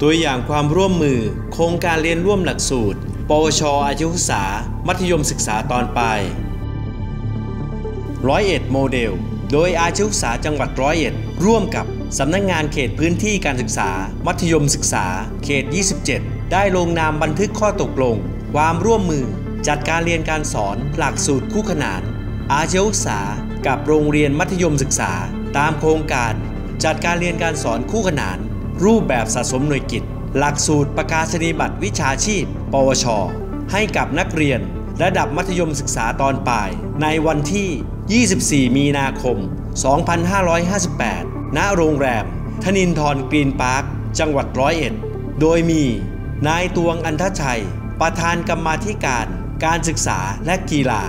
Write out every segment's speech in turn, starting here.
ตัวอย่างความร่วมมือ โครงการเรียนร่วมหลักสูตร ปวช อาชีวศึกษา มัธยมศึกษาตอนปลายร้อยเอ็ดโมเดล โดยอาชีวศึกษาจังหวัดร้อยเอ็ดร่วมกับสำนักงงานเขตพื้นที่การศึกษา มัธยมศึกษา เขต 27 ได้ลงนามบันทึกข้อตกลง ความร่วมมือ จัดการเรียนการสอนหลักสูตรคู่ขนาน อาชีวศึกษา กับโรงเรียนมัธยมศึกษา ตามโครงการ จัดการเรียนการสอนคู่ขนาน รูปแบบสะสมหน่วยกิจ หลักสูตรประกาศนียบัตรวิชาชีพ ปวช ให้กับนักเรียน ระดับมัธยมศึกษาตอนปลาย ในวันที่ 24 มีนาคม 2558 ณ โรงแรม ธนินทรกรีนพาร์ค จังหวัดร้อยเอ็ด โดยมี นายตวงอันทชัย ประธานกรรมาธิการ การศึกษาและกีฬา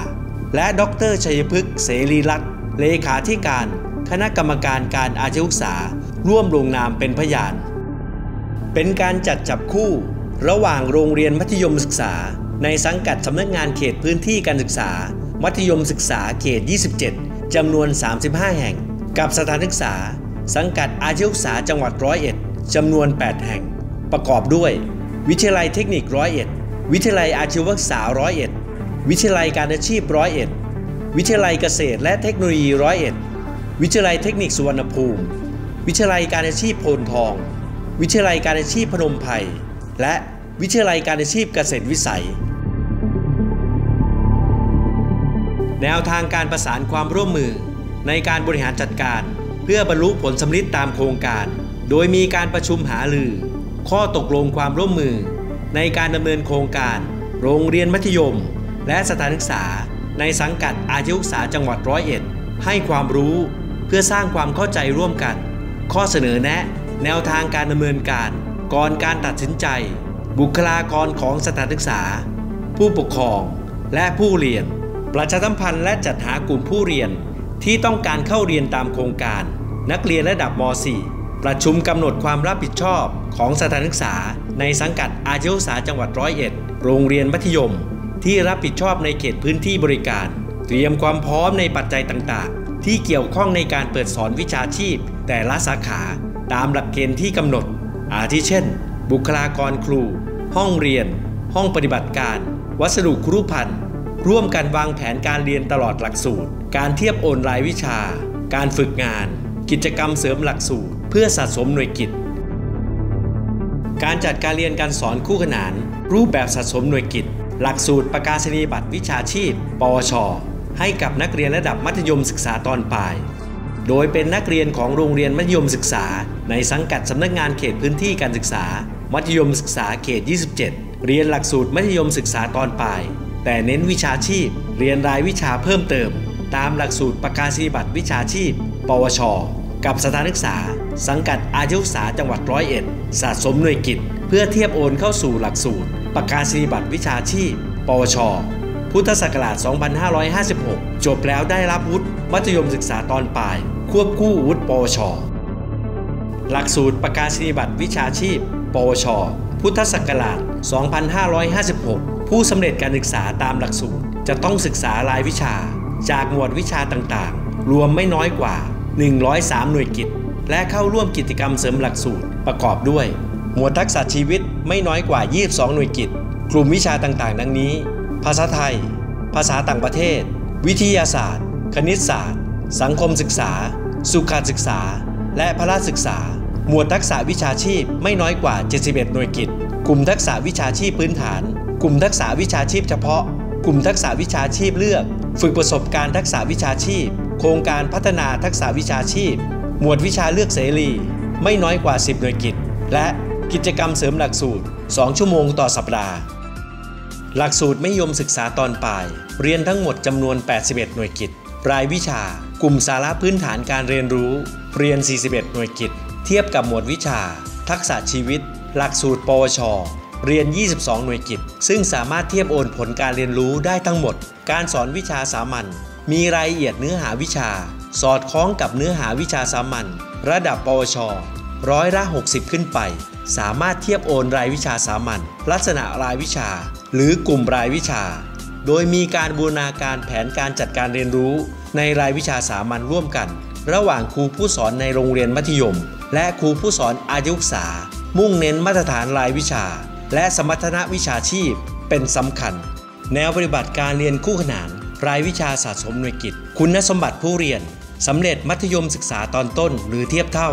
และดรชัยพฤกษ์เสรีรัตน์เลขาธิการ คณะกรรมการการอาชีวศึกษา ร่วมลงนามเป็นพยาน เป็นการจัดจับคู่ ระหว่างโรงเรียนมัธยมศึกษา ในสังกัดสำนักงานเขตพื้นที่การศึกษา มัธยมศึกษาเขต 27 จำนวน 35 แห่ง กับสถานศึกษา สังกัดอาชีวศึกษาจังหวัดร้อยเอ็ดจำนวน 8 แห่ง ประกอบด้วย วิทยาลัยเทคนิคร้อยเอ็ดวิทยาลัยอาชีวศึกษาร้อยเอ็ดวิทยาลัยการอาชีพร้อยเอ็ดวิทยาลัยเกษตรและเทคโนโลยีร้อยเอ็ด วิทยาลัยเทคนิคสุวรรณภูมิ วิทยาลัยการอาชีพโพนทอง วิทยาลัยการอาชีพพนมไพรและวิทยาลัยการอาชีพเกษตรวิสัย แนวทางการประสานความร่วมมือในการบริหารจัดการ เพื่อบรรลุผลสำลิดตามโครงการ โดยมีการประชุมหารือ ข้อตกลงความร่วมมือ ในการดำเนินโครงการ โรงเรียนมัธยม และสถานศึกษา ในสังกัดอาชีวศึกษาจังหวัดร้อยเอ็ดให้ความรู้ เพื่อสร้างความเข้าใจร่วมกัน ข้อเสนอแนะ แนวทางการดำเนินการ ก่อนการตัดสินใจ บุคลากรของสถานศึกษา ผู้ปกครอง และผู้เรียน ประชาสัมพันธ์และจัดหากลุ่มผู้เรียนที่ต้องการเข้าเรียนตามโครงการ นักเรียนระดับม .4 ประชุมกำหนดความรับผิดชอบของสถานศึกษา ในสังกัดอาชีวศึกษาจังหวัดร้อยเอ็ดโรงเรียนมัธยม ที่รับผิดชอบในเขตพื้นที่บริการ เตรียมความพร้อมในปัจจัยต่างๆ ที่เกี่ยวข้องในการเปิดสอนวิชาชีพ แต่ละสาขาตามหลักเกณฑ์ที่กำหนด อาทิเช่น บุคลากรครู ห้องเรียน ห้องปฏิบัติการ วัสดุครุภัณฑ์ร่วมกันวางแผนการเรียนตลอดหลักสูตร การเทียบโอนรายวิชา การฝึกงาน กิจกรรมเสริมหลักสูตร เพื่อสะสมหน่วยกิจ การจัดการเรียนการสอนคู่ขนาน รูปแบบสะสมหน่วยกิจ หลักสูตรประกาศนียบัตรวิชาชีพ ปวช ให้กับนักเรียนระดับมัธยมศึกษาตอนปลาย โดยเป็นนักเรียนของโรงเรียนมัธยมศึกษา ในสังกัดสำนักงานเขตพื้นที่การศึกษา มัธยมศึกษาเขต 27 เรียนหลักสูตรมัธยมศึกษาตอนปลาย แต่เน้นวิชาชีพ เรียนรายวิชาเพิ่มเติม ตามหลักสูตรประกาศนียบัตรวิชาชีพ ปวช กับสถานศึกษา สังกัดอาชีวศึกษาจังหวัดร้อยเอ็ดสะสมหน่วยกิจ เพื่อเทียบโอนเข้าสู่หลักสูตรประกาศนียบัตรวิชาชีพ ปวช พุทธศักราช 2556 จบแล้วได้รับวุฒิมัธยมศึกษาตอนปลาย ควบคู่วุฒิปวช หลักสูตรประกาศนียบัตรวิชาชีพ ปวช พุทธศักราช 2556 ผู้สำเร็จการศึกษาตามหลักสูตร จะต้องศึกษารายวิชา จากหมวดวิชาต่างๆ รวมไม่น้อยกว่า 103 หน่วยกิจ และเข้าร่วมกิจกรรมเสริมหลักสูตรประกอบด้วย หมวดทักษะชีวิตไม่น้อยกว่า 22 หน่วยกิจ กลุ่มวิชาต่างๆ ดังนี้ ภาษาไทย ภาษาต่างประเทศ วิทยาศาสตร์ คณิตศาสตร์ สังคมศึกษา สุขศึกษา และพละศึกษา หมวดทักษะวิชาชีพไม่น้อยกว่า 71 หน่วยกิจ กลุ่มทักษะวิชาชีพพื้นฐาน กลุ่มทักษะวิชาชีพเฉพาะ กลุ่มทักษะวิชาชีพเลือก ฝึกประสบการณ์ทักษะวิชาชีพ โครงการพัฒนาทักษะวิชาชีพ หมวดวิชาเลือกเสรี ไม่น้อยกว่า 10 หน่วยกิจ และกิจกรรมเสริมหลักสูตร 2 ชั่วโมงต่อสัปดาห์ หลักสูตรไม่ยมศึกษาตอนปลาย เรียนทั้งหมดจำนวน 81 หน่วยกิจ รายวิชา กลุ่มสาระพื้นฐานการเรียนรู้ เรียน 41 หน่วยกิจ เทียบกับหมวดวิชา ทักษะชีวิต หลักสูตร ปวช เรียน 22 หน่วยกิจ ซึ่งสามารถเทียบโอนผลการเรียนรู้ได้ทั้งหมด การสอนวิชาสามัญ มีรายละเอียดเนื้อหาวิชา สอดคล้องกับเนื้อหาวิชาสามัญ ระดับปวช ร้อยละ 60 ขึ้นไป สามารถเทียบโอนรายวิชาสามัญลักษณะรายวิชา หรือกลุ่มรายวิชา โดยมีการบูรณาการแผนการจัดการเรียนรู้ ในรายวิชาสามัญร่วมกัน ระหว่างครูผู้สอนในโรงเรียนมัธยม และครูผู้สอนอายุศึกษา มุ่งเน้นมาตรฐานรายวิชา และสมรรถนะวิชาชีพ เป็นสำคัญ แนวปฏิบัติการเรียนคู่ขนาน รายวิชาสะสมหน่วยกิจ คุณสมบัติผู้เรียนสำเร็จมัธยมศึกษาตอนต้นหรือเทียบเท่า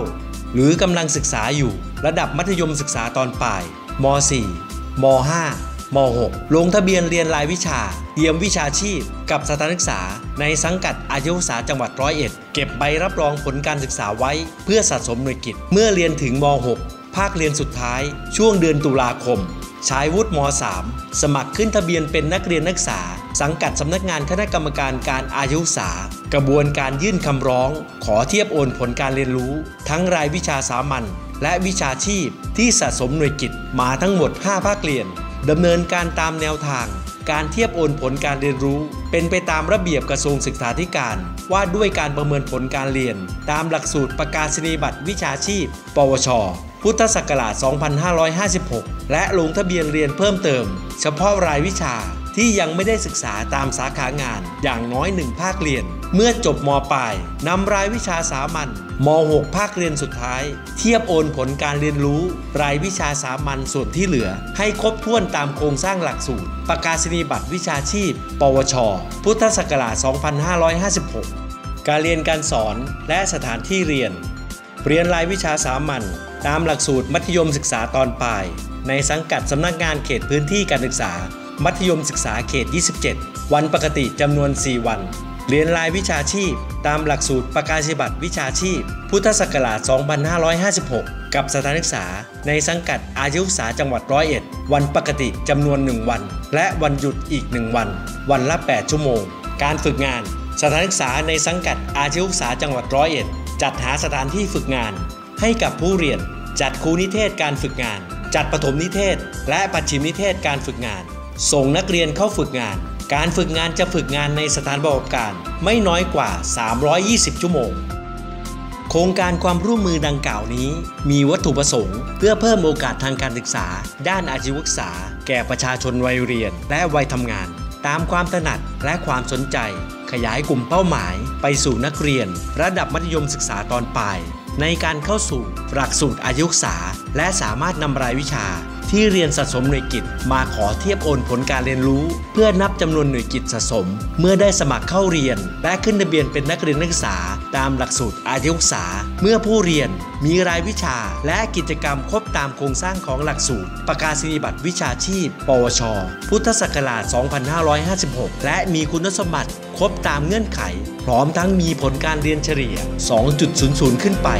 หรือกำลังศึกษาอยู่ระดับมัธยมศึกษาตอนปลายม .4 ม .5 ม .6 ลงทะเบียนเรียนรายวิชา เตรียมวิชาชีพ กับสถานศึกษา ในสังกัดอายุศึกษาจังหวัดร้อยเอ็ดเก็บใบรับรองผลการศึกษาไว้ เพื่อสะสมหน่วยกิจ เมื่อเรียนถึงม .6 ภาคเรียนสุดท้าย ช่วงเดือนตุลาคมใชายวุฒิม .3 สมัครขึ้นทะเบียนเป็นนักเรียนนักศึกษา สังกัดสำนักงานคณะกรรมการการอายุศึกษากระบวนการยื่นคำร้อง ขอเทียบโอนผลการเรียนรู้ ทั้งรายวิชาสามัญและวิชาชีพที่สะสมหน่วยกิจมาทั้งหมด 5 ภาคเรียนดำเนินการตามแนวทาง การเทียบโอนผลการเรียนรู้ เป็นไปตามระเบียบกระทรวงศึกษาธิการ ว่าด้วยการประเมินผลการเรียน ตามหลักสูตรประกาศนียบัตรวิชาชีพ ปวช พุทธศักราช 2556 และลงทะเบียนเรียนเพิ่มเติม เฉพาะรายวิชา ที่ยังไม่ได้ศึกษาตามสาขางานอย่างน้อยหนึ่งภาคเรียน เมื่อจบมปลายนำรายวิชาสามัญม .6 ภาคเรียนสุดท้าย เทียบโอนผลการเรียนรู้ รายวิชาสามัญส่วนที่เหลือ ให้ครบถ้วนตามโครงสร้างหลักสูตร ประกาศนียบัตรวิชาชีพ ปวช พุทธศักราช 2556 การเรียนการสอนและสถานที่เรียน เรียนรายวิชาสามัญตามหลักสูตรมัธยมศึกษาตอนปลาย ในสังกัดสำนักงานเขตพื้นที่การศึกษา มัธยมศึกษาเขต 27 วันปกติจำนวน 4 วัน เรียนรายวิชาชีพ ตามหลักสูตรประกาศบัตรวิชาชีพ พุทธศักราช 2556 กับสถานศึกษา ในสังกัดอายุศึกษาจังหวัดร้อยเอ็ด วันปกติจำนวน 1 วัน และวันหยุดอีก 1 วัน วันละ 8 ชั่วโมง การฝึกงาน สถานศึกษาในสังกัดอาชีวศึกษาจังหวัดร้อยเอ็ดจัดหาสถานที่ฝึกงาน ให้กับผู้เรียน จัดครูนิเทศการฝึกงาน จัดปฐมนิเทศ และปัจฉิมนิเทศการฝึกงาน ส่งนักเรียนเข้าฝึกงาน การฝึกงานจะฝึกงานในสถานประกอบการไม่น้อยกว่า 320 ชั่วโมง โครงการความร่วมมือดังกล่าวนี้ มีวัตถุประสงค์ เพื่อเพิ่มโอกาสทางการศึกษา ด้านอาชีวศึกษา แก่ประชาชนวัยเรียน และวัยทำงาน ตามความถนัดและความสนใจ ขยายกลุ่มเป้าหมาย ไปสู่นักเรียน ระดับมัธยมศึกษาตอนปลายในการเข้าสู่หลักสูตรอายุศึกษา และสามารถนำรายวิชาที่เรียนสะสมหน่วยกิจ มาขอเทียบโอนผลการเรียนรู้ เพื่อนับจำนวนหน่วยกิจสะสม เมื่อได้สมัครเข้าเรียน และขึ้นทะเบียนเป็นนักเรียนนักศึกษา ตามหลักสูตรอายุศึกษา เมื่อผู้เรียนมีรายวิชาและกิจกรรมครบตามโครงสร้างของหลักสูตร ประกาศนียบัตรวิชาชีพ ปวช พุทธศักราช 2556 และมีคุณสมบัติครบตามเงื่อนไข พร้อมทั้งมีผลการเรียนเฉลี่ย 2.00 ขึ้นไป